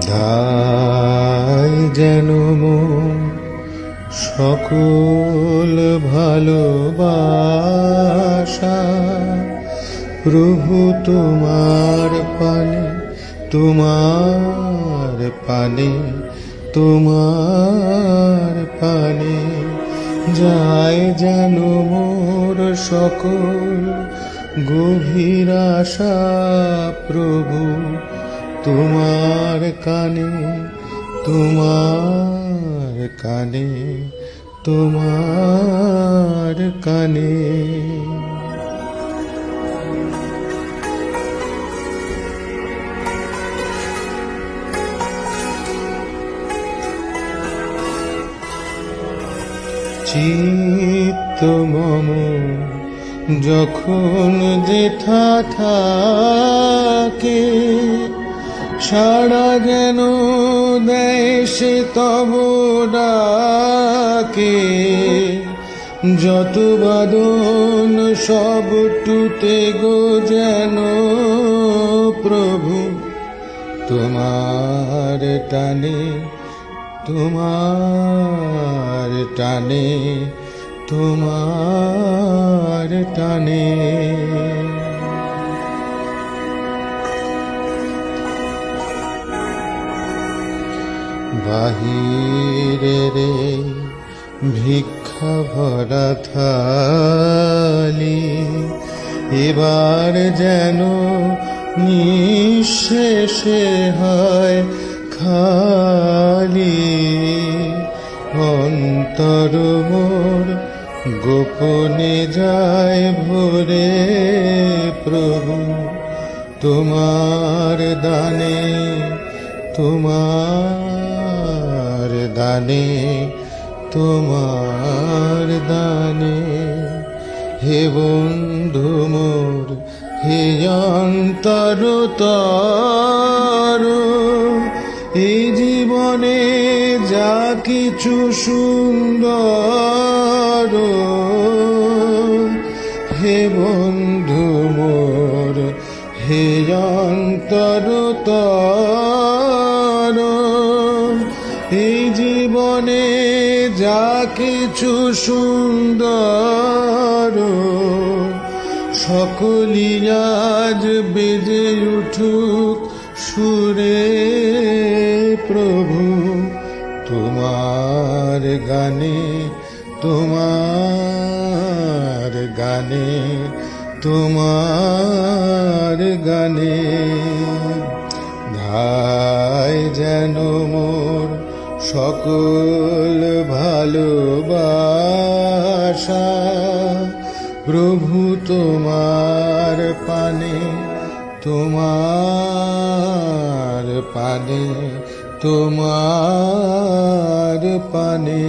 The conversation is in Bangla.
ধায় যেন সকল ভালোবাসা। প্রভু তোমার পানে তোমার পানে তোমার পানে। যায় যেন মোর সকল গভীর আশা প্রভু তোমার কানে তোমার কানে তোমার কানে। চিত্ত মম যখন যেথা থাকে সারা যেন সে তব ডাকে, যত বাদন সব টুতে গো যেন প্রভু, তোমার টানে তোমার টানে তোমার টানে। বাহিরে রে, ভিক্ষা ভরা থালি, এবার যেন নিঃশেষে হয় খালি। অন্তর মোর গোপনে যায় ভরে প্রভু, তোমার দানে, তোমার দানে, তোমার দানে। হে বন্ধু মোর, হে অন্তর এই জীবনে যা কিছু সুন্দর। হে বন্ধু মোর, হে অন্তর তর এই জীবনে যা কিছু সুন্দর সকলি আজ বেজে উঠুক সুরে প্রভু। তোমার গানে তোমার গানে তোমার গানে সকল ভালোবাসা প্রভু তোমার পানে তোমার পানে তোমার পানে।